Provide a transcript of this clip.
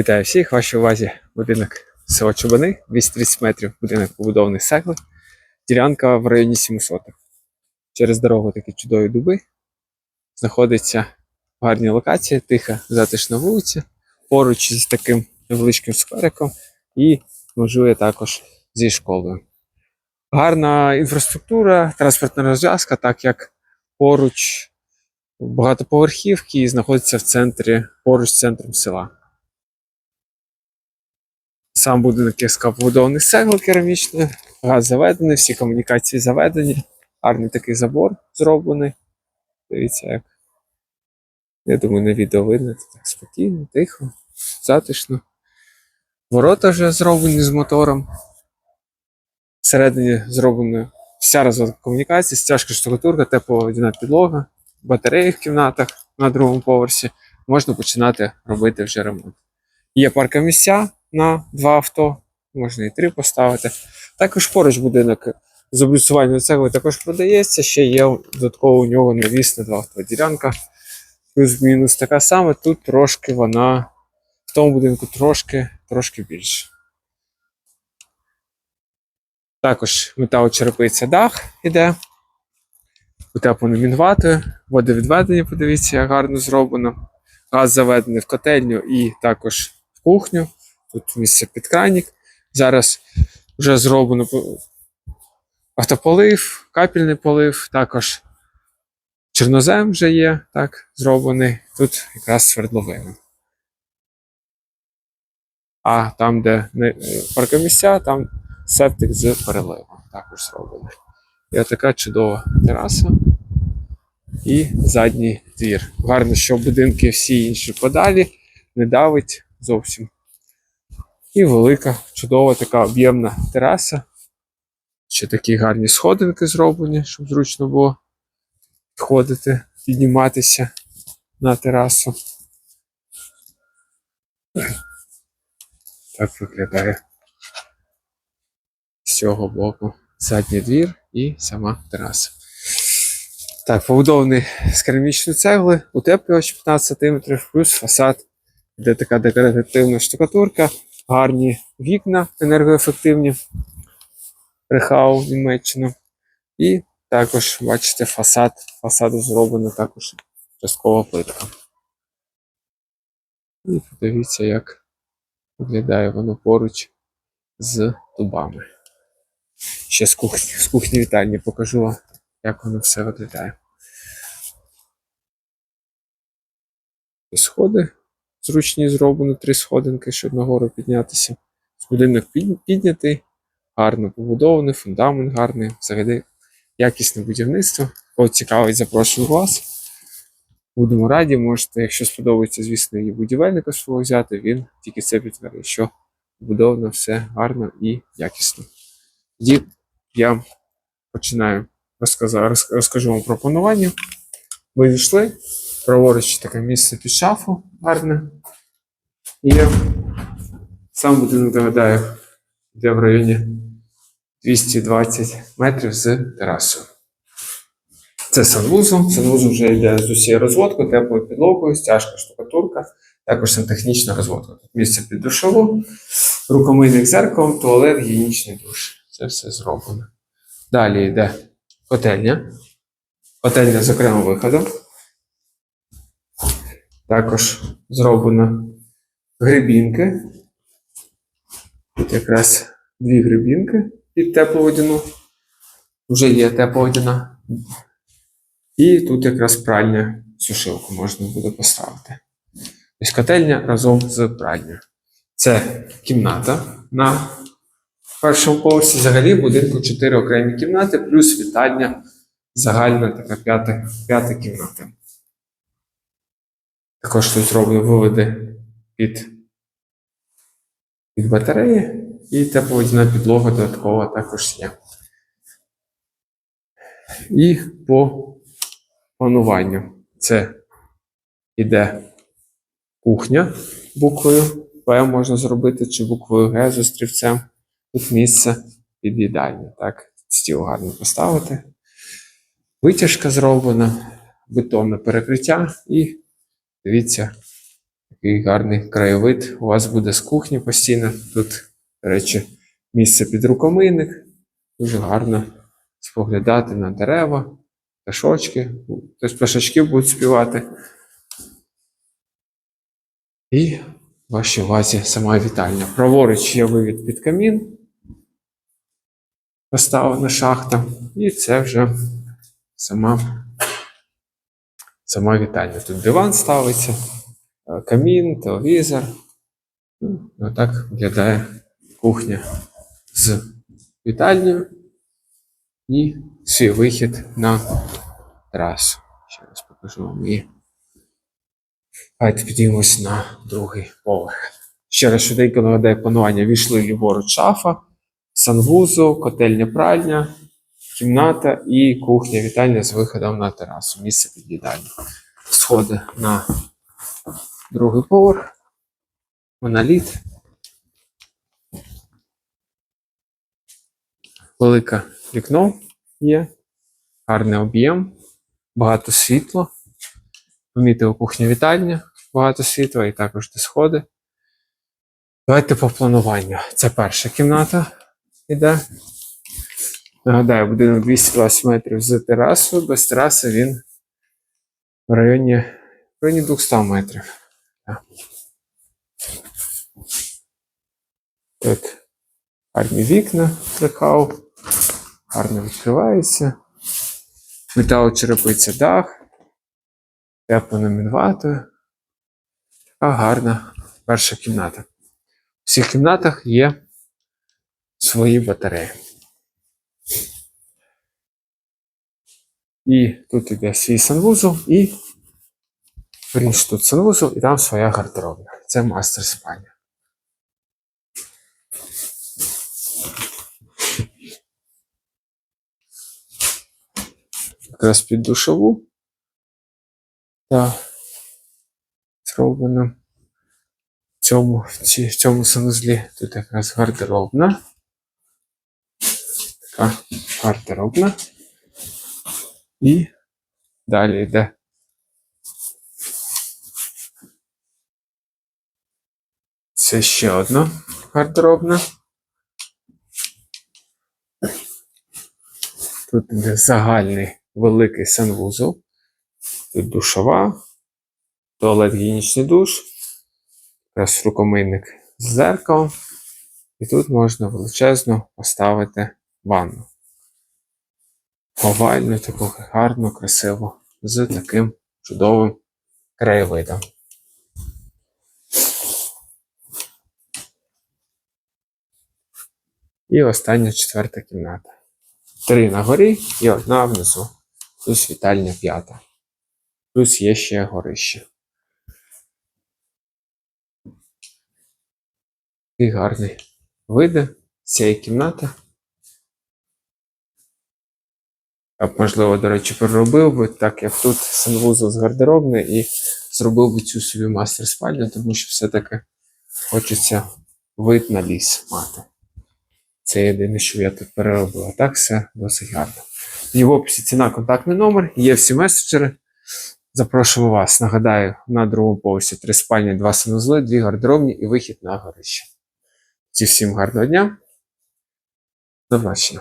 Вітаю всіх, вашій увазі будинок село Чубани, 230 метрів, будинок побудований з ділянка в районі 700. Через дорогу такі чудові дуби. Знаходиться в гарній локації, тиха, затишна вулиця, поруч з таким невеличким сквериком і межує також зі школою. Гарна інфраструктура, транспортна розв'язка, так як поруч багатоповерхівки і знаходиться в центрі, поруч з центром села. Сам будинок є побудований з цегли керамічної, газ заведений, всі комунікації заведені, гарний такий забор зроблений. Дивіться, як. Я думаю, на відео видно це так спокійно, тихо, затишно. Ворота вже зроблені з мотором. Всередині зроблена вся розвиток комунікації, стяжка штукатурка, тепловодяна підлога, батареї в кімнатах на другому поверсі. Можна починати робити вже ремонт. Є паркомісця на два авто, можна і три поставити. Також поруч будинок з облюсуванням цегли також продається. Ще є додатково у нього навіс на два авто. Ділянка плюс-мінус така сама. Тут трошки вона в тому будинку трошки, трошки більше. Також металочерепиця дах іде. Утеплено мінватою, водовідведення, подивіться, як гарно зроблено. Газ заведений в котельню і також в кухню. Тут місце під кранік. Зараз вже зроблено автополив, капельний полив, також чорнозем вже є, так, зроблений. Тут якраз свердловина. А там, де е, паркомісця, там септик з переливом також зроблений. І отака чудова тераса і задній двір. Гарно, що будинки всі інші подалі, не давить зовсім. І велика, чудова така об'ємна тераса. Ще такі гарні сходинки зроблені, щоб зручно було входити, підніматися на терасу. Так виглядає з цього боку задній двір і сама тераса. Так, побудований з керамічної цегли, утеплювач 15 см, плюс фасад, де така декоративна штукатурка, гарні вікна енергоефективні, Рехау Німеччина. І також, бачите, фасад. Фасаду зроблено також часткова плитка. І подивіться, як виглядає воно поруч з дубами. Ще з кухні, з кухні вітальні покажу як воно все виглядає. І сходи зручні зроблено, три сходинки, щоб нагору піднятися. Будинок піднятий, гарно побудований, фундамент гарний, взагалі якісне будівництво. Кого цікавить, запрошую вас. Будемо раді, можете, якщо сподобається, звісно, і будівельника свого взяти, він тільки це підтвердить, що побудовано все гарно і якісно. Тоді я починаю розказа- роз- розкажу вам про планування. Ми війшли, праворуч таке місце під шафу гарне. І сам будинок нагадаю, йде в районі 220 метрів з терасою. Це санвузол. Санвузол вже йде з усією розводкою, теплою підлогою, стяжка, штукатурка, також сантехнічна розводка. Тут місце під душову, рукомийник зеркалом, туалет, гігієнічний душ. Це все зроблено. Далі йде котельня. Котельня з окремим виходом. Також зроблено грибінки. Тут якраз дві грибінки під тепловодяну. Вже є тепловодяна. І тут якраз пральня сушилку можна буде поставити. Тобто котельня разом з пральнею. Це кімната на першому поверсі. Взагалі в будинку 4 окремі кімнати, плюс вітальня, загальна така п'ята кімната. Також тут зроблено виводи під, під батареї і тепловодяна підлога додаткова також є. І по плануванню це іде кухня буквою П можна зробити, чи буквою Г з острівцем. Тут місце під їдальню. Так, стіл гарно поставити. Витяжка зроблена, бетонне перекриття і дивіться, Такий гарний краєвид у вас буде з кухні постійно. Тут, до речі, місце під рукомийник. Дуже гарно споглядати на дерева, пташочки. Тобто пташечки будуть співати. І в вашій увазі сама вітальня. Праворуч є вивід під камін. Поставлена шахта. І це вже сама, сама вітальня. Тут диван ставиться, е, камін, телевізор. Ну, Отак виглядає кухня з вітальнею і свій вихід на терасу. Ще раз покажу вам її. Давайте підіймемось на другий поверх. Ще раз швиденько нагадаю планування. Війшли ліворуч шафа, санвузол, котельня пральня, кімната і кухня вітальня з виходом на терасу. Місце під їдальню. Сходи на другий поверх. Моноліт. Велике вікно є. Гарний об'єм, багато світла. Помітив кухня вітальня, багато світла і також де сходи. Давайте по плануванню. Це перша кімната іде. Нагадаю, будинок 220 метрів з терасою. Без тераси він в районі, в районі 200 метрів. Тут гарні вікна трикав, гарно відкривається. Металочерепиця дах, тепло мінватою. Така гарна перша кімната. В всіх кімнатах є свої батареї. І тут іде свій санвузол, і верніше тут санвузол, і там своя гардеробна. Це мастер спальня. Якраз під душову. Так. Зроблено в цьому, ці, в цьому санузлі. Тут якраз гардеробна. Така гардеробна. І далі йде. Це ще одна гардеробна. Тут іде загальний великий санвузол. Тут душова, туалет гігієнічний душ, якраз рукомийник з зеркалом. І тут можна величезно поставити ванну. Овальну, таку гарну, красиву, з таким чудовим краєвидом. І остання четверта кімната. Три на горі і одна внизу. Плюс вітальня п'ята. Плюс є ще горище. І гарний види з цієї кімнати. Я можливо, до речі, переробив би, так як тут санвузол з гардеробний і зробив би цю собі мастер спальню, тому що все-таки хочеться вид на ліс мати. Це єдине, що я тут переробив. А так все досить гарно. І в описі ціна, контактний номер, є всі меседжери. Запрошуємо вас. Нагадаю, на другому поверсі три спальні, два санузли, дві гардеробні і вихід на горище. Всім гарного дня. До побачення.